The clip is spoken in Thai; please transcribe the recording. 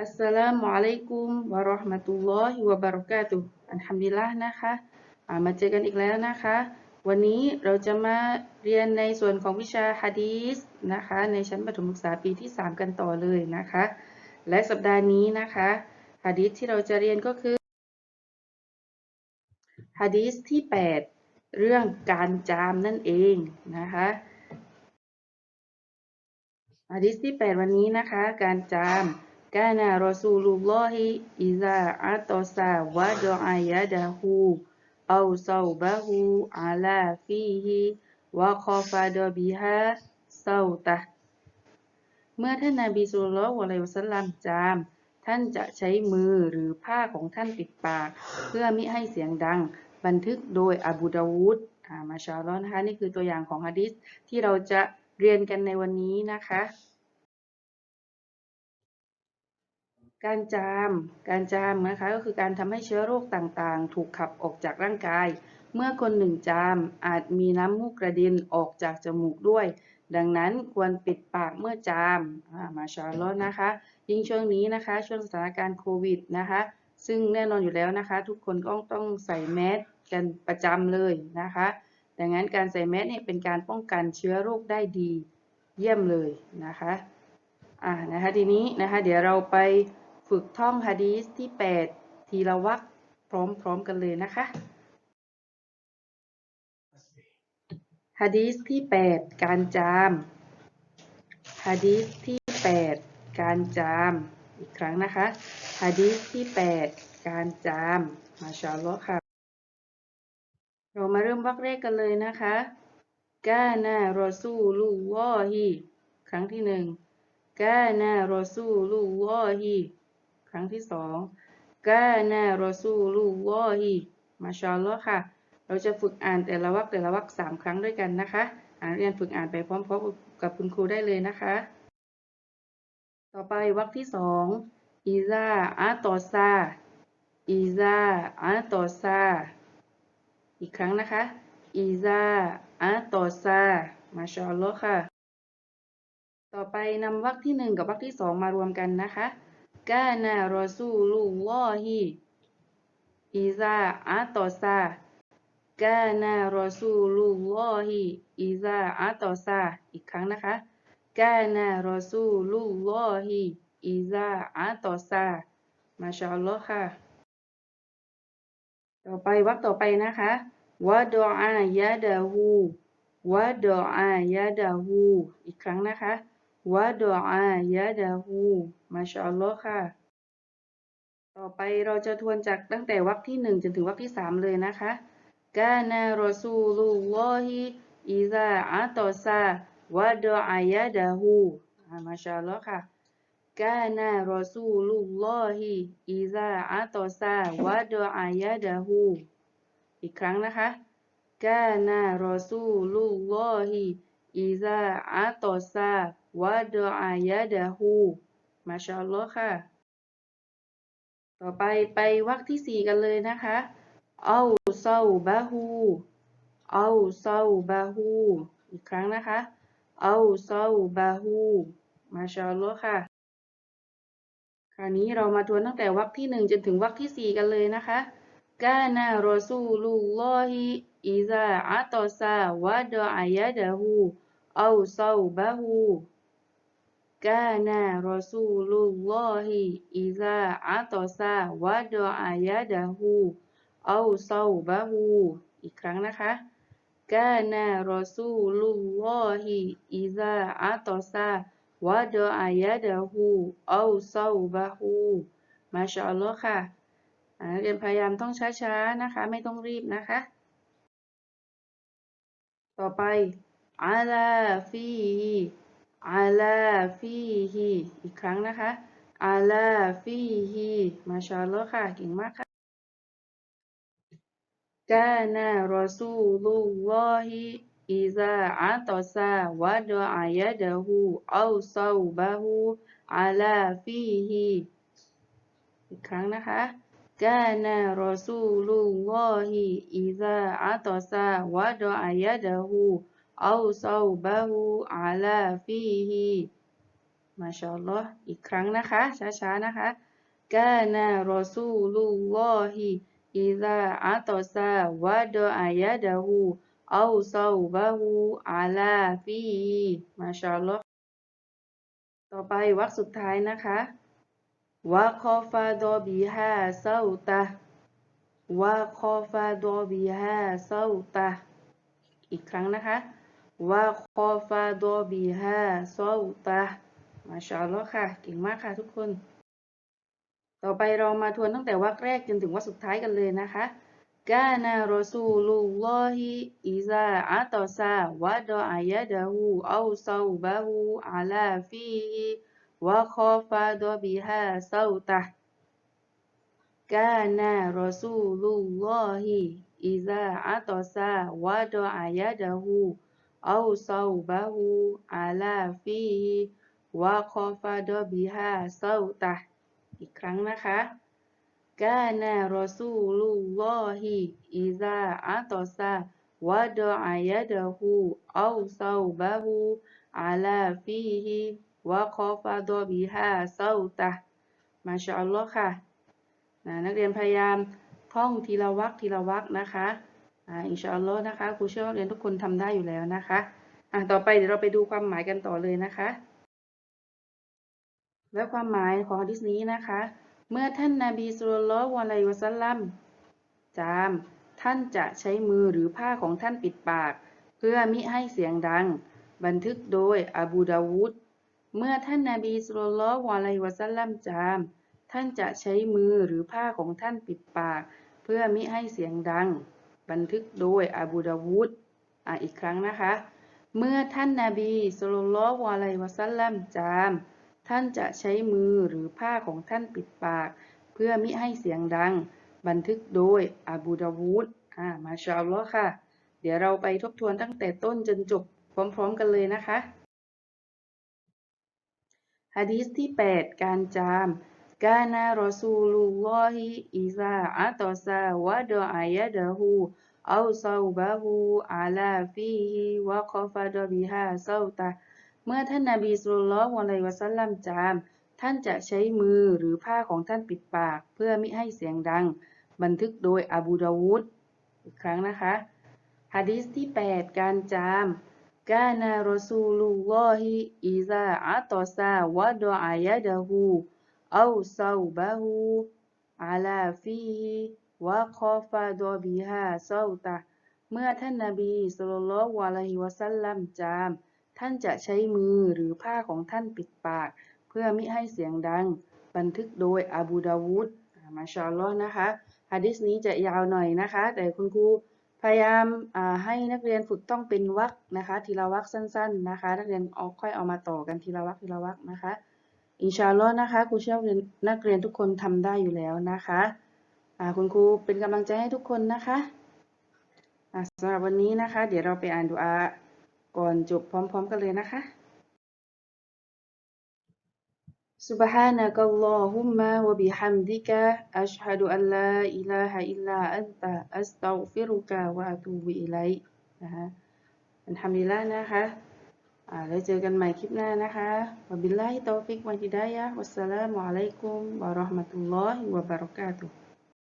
อัสสลามุอะลัยกุมวะเราะห์มะตุลลอฮิวะบะเราะกาตุอัลฮัมดุลิลละห์นะคะามาเจอกันอีกแล้วนะคะ วันนี้เราจะมาเรียนในส่วนของวิชาฮะดีษนะคะ ในชั้นประถมศึกษาปีที่ 3 กันต่อเลยนะคะ และสัปดาห์นี้นะคะฮะดีษที่เราจะเรียนก็คือฮะดีษที่ 8 เรื่องการจามนั่นเองนะคะฮะดีษที่ 8 วันนี้นะคะ การจาม กานารอซูลุลลอฮิอิซาอัตอซาวะดออายะดะฮูเอาซาบะฮูอาลาฟีฮิวะคอฟาดอบิฮาเซาตะเมื่อท่านนาบีสุลต่านอะลัยวะสัลลัมจาม ท่านจะใช้มือหรือผ้าของท่านปิดปาก เพื่อมิให้เสียงดัง บันทึกโดยอบูดาวูดมาชาลอฮ์นะคะนี่คือตัวอย่างของฮะดิษที่เราจะเรียนกันในวันนี้นะคะ การจาม การจามนะคะก็คือการทำให้เชื้อโรคต่างๆ ถูกขับออกจากร่างกาย เมื่อคนหนึ่งจามอาจมีน้ำมูกกระเด็นออกจากจมูกด้วย ดังนั้นควรปิดปากเมื่อจามมาชาอัลอนะคะ ยิ่งช่วงนี้นะคะ ช่วงสถานการณ์โควิดนะคะ ซึ่งแน่นอนอยู่แล้วนะคะ ทุกคนก็ต้องใส่แมสกันประจำเลยนะคะ ดังนั้นการใส่แมสเนี่ยเป็นการป้องกันเชื้อโรคได้ดีเยี่ยมเลยนะคะอ่านะคะทีนี้นะคะเดี๋ยวเราไป ฝึกท่องฮะดีษที่ 8 ทีละวรรคพร้อมๆกันเลยนะคะฮะดีษที่ 8 การจามฮะดีษที่ 8 การจามอีกครั้งนะคะฮะดีษที่ 8 การจามมาชาลอค่ะ เรามาเริ่มวรรคแรกกันเลยนะคะกานารอซูลุลลอฮิครั้งที่หนึ่งกานารอซูลุลลอฮิ ครั้งที่สองกานารอซูลุลลอฮิมาชาลอค่ะ เราจะฝึกอ่านแต่ละวรรคแต่ละวรรคสามครั้งด้วยกันนะคะอ่านเรียนฝึกอ่านไปพร้อมๆกับคุณครูได้เลยนะคะ ต่อไปวรรคที่สองอิซาอาตอซาอิซาอาตอซาอีกครั้งนะคะอิซาอาตอซามาชาลอค่ะ ต่อไปนำวรรคที่หนึ่งกับวรรคที่สองมารวมกันนะคะ กานารอซูลุลลอฮิอิซาอาตอซากานารอซูลุลลอฮิอิซาอาตอซาอีกครั้งนะคะกานารอซูลุลลอฮิอิซาอาตอซามาชาอัลลอฮ์ค่ะ ต่อไปวรรคต่อไปนะคะวะดออายะดะฮูวะดออายะดะฮูอีกครั้งนะคะ วะดออายะดะฮูมาชาอัลลอฮ์ค่ะ ต่อไปเราจะทวนจากตั้งแต่วรรคที่หนึ่งจนถึงวรรคที่สามเลยนะคะกานารอซูลุลลอฮิอิซาอัตอซาวะดออายะดะฮูมาชาอัลลอฮ์ค่ะกานารอซูลุลลอฮิอิซาอัตอซาวะดออายะดะฮูอีกครั้งนะคะกานารอซูลุลลอฮิอิซาอัตอซา วะดออายะดะฮูมาชาอัลลอฮ์ค่ะ ต่อไปไปวรรคที่สี่กันเลยนะคะ เอาเซาบะฮูเอาเซาบะฮูอีกครั้งนะคะ เอาเซาบะฮูมาชาอัลลอฮ์ค่ะ คราวนี้เรามาทวนตั้งแต่วรรคที่หนึ่งจนถึงวรรคที่สี่กันเลยนะคะกานารอซูลุลลอฮิอิซาอัตอซาวะดออายะดะฮูเอาเซาบะฮู กานารอซูลุลลอฮิอิซาอัตอซาวะดออายะดะฮูเอาเซาบะฮูอีกครั้งนะคะกานารอซูลุลลอฮิอิซาอัตอซาวะดออายะดะฮูเอาเซาบะฮูมาชาอัลลอฮ์ค่ะนักเรียนพยายามต้องช้าๆนะคะ ไม่ต้องรีบนะคะ ต่อไปอาลาฟี อาลาฟีฮีอีกครั้งนะคะอาลาฟีฮีมาชาลอค่ะเก่งมากค่ะกานารอซูลุลลอฮิอิซาอัตซาวะดอายะดะฮูเอาซาบะฮูอาลาฟีฮีอีกครั้งนะคะกานารอซูลุลลอฮีอิซาอัตซาวะดอายะดะฮู أو صوبه على فيه มาชาอัลลอฮ์อีกครั้งนะคะ ช้าๆนะคะกานารอซูลุลลอฮิอิซาอัตซาวะดออายะดะฮูเอาซาบะฮูอาลาฟีมาชาอัลลอฮ์ต่อไปวรรคสุดท้ายนะคะวะคอฟาดอบิฮาเซาตะวะคอฟาดอบิฮาเซาตะอีกครั้งนะคะ วะคอฟาดบิฮาซาตะมาชาลอค่ะ เก่งมากค่ะทุกคน ต่อไปเรามาทวนตั้งแต่วรรคแรกจนถึงวรรคสุดท้ายกันเลยนะคะกานารอซูลุลลอฮิอิซาอัตซาวะดออายะดะฮูอาซาบะฮูอาลาฟีฮิวะคอฟาดอบิฮาซาตะกานารอซูลุลลอฮิอิซาอัตซาวะดออายะดะฮู เอาซาบะฮูอาลาฟีฮิวะคอฟาดอบิฮาเซาตะอีกครั้งนะคะกานารอซูลุลอฮิอิซาอัตซาวะดออายะดะฮูเอาซาบะฮูอาลาฟีฮิวะคอฟาดอบิฮาเซาตะมาชาอัลลอฮ์ค่ะ นักเรียนพยายามท่องทีละวรรคทีละวรรคนะคะ อินชาอัลลอฮ์นะคะครูเชื่อว่าเรียนทุกคนทำได้อยู่แล้วนะคะอะต่อไปเดี๋ยวเราไปดูความหมายกันต่อเลยนะคะ และความหมายของฮะดิษนี้นะคะ เมื่อท่านนาบีสุลต่านละฮ์วะอะลัยฮิวะซัลลัมจาม ท่านจะใช้มือหรือผ้าของท่านปิดปาก เพื่อมิให้เสียงดัง บันทึกโดยอบูดาวุดเมื่อท่านนาบีสุลต่านละฮ์วะอะลัยฮิวะซัลลัมจาม ท่านจะใช้มือหรือผ้าของท่านปิดปาก เพื่อมิให้เสียงดัง บันทึกโดยอบูดาวุดอะอีกครั้งนะคะ เมื่อท่านนาบีสุลต่านละฮ์วะอะลัยฮิวะซัลลัมจาม ท่านจะใช้มือหรือผ้าของท่านปิดปาก เพื่อมิให้เสียงดัง บันทึกโดยอบูดาวูดอ่ามาชาอัลลอฮ์ค่ะ เดี๋ยวเราไปทบทวนตั้งแต่ต้นจนจบพร้อมๆกันเลยนะคะฮะดีษที่ 8 การจาม กานารอซูลุลลอฮิอิซาอัตซาวะดออายะดะฮูเอาซาบะฮูอาลาฟีฮิวะคอฟาดอบิฮาเซาตะเมื่อท่านนาบีสุลต่านละฮ์วะอะลัยวะซัลลัมจาม ท่านจะใช้มือหรือผ้าของท่านปิดปาก เพื่อมิให้เสียงดัง บันทึกโดยอบูดาวูดอีกครั้งนะคะฮะดีษที่ 8 การจามกานารอซูลุลลอฮิอิซาอัตซาวะดออายะดะฮู เอาซาบะฮูอาลาฟีฮิวะคอฟาดอบิฮาเมื่อท่านนาบีสุลต่านละวะลัยฮิวะซัลลัมจาม ท่านจะใช้มือหรือผ้าของท่านปิดปาก เพื่อมิให้เสียงดัง บันทึกโดยอบูดาวูดมาชาลอนะคะฮะดิษนี้จะยาวหน่อยนะคะ แต่คุณครูพยายามให้นักเรียนฝึกต้องเป็นวรรคนะคะ ทีละวรรคสั้น ๆนะคะ นักเรียนเอาค่อยเอามาต่อกันทีละวรรคทีละวรรคนะคะ อินชาอัลลอฮ์นะคะครูเชื่อว่านักเรียนทุกคนทำได้อยู่แล้วนะคะอ่าคุณครูเป็นกำลังใจให้ทุกคนนะคะอ่าสำหรับวันนี้นะคะ เดี๋ยวเราไปอ่านดูอาก่อนจบพร้อม ๆ กันเลยนะคะ سبحانك اللهم وبحمدك أشهد أن لا إله إلا أنت أستغفرك وأتوب إليك นะคะอันทำดีแล้วนะคะอ่า แล้วเจอกันใหม่คลิปหน้านะคะวะบิลลาฮิตอฟิกวันฮิดายะฮ์วัสสลามุอะลัยกุมวะเราะห์มะตุลลอฮิวะบะเราะกาตุฮ์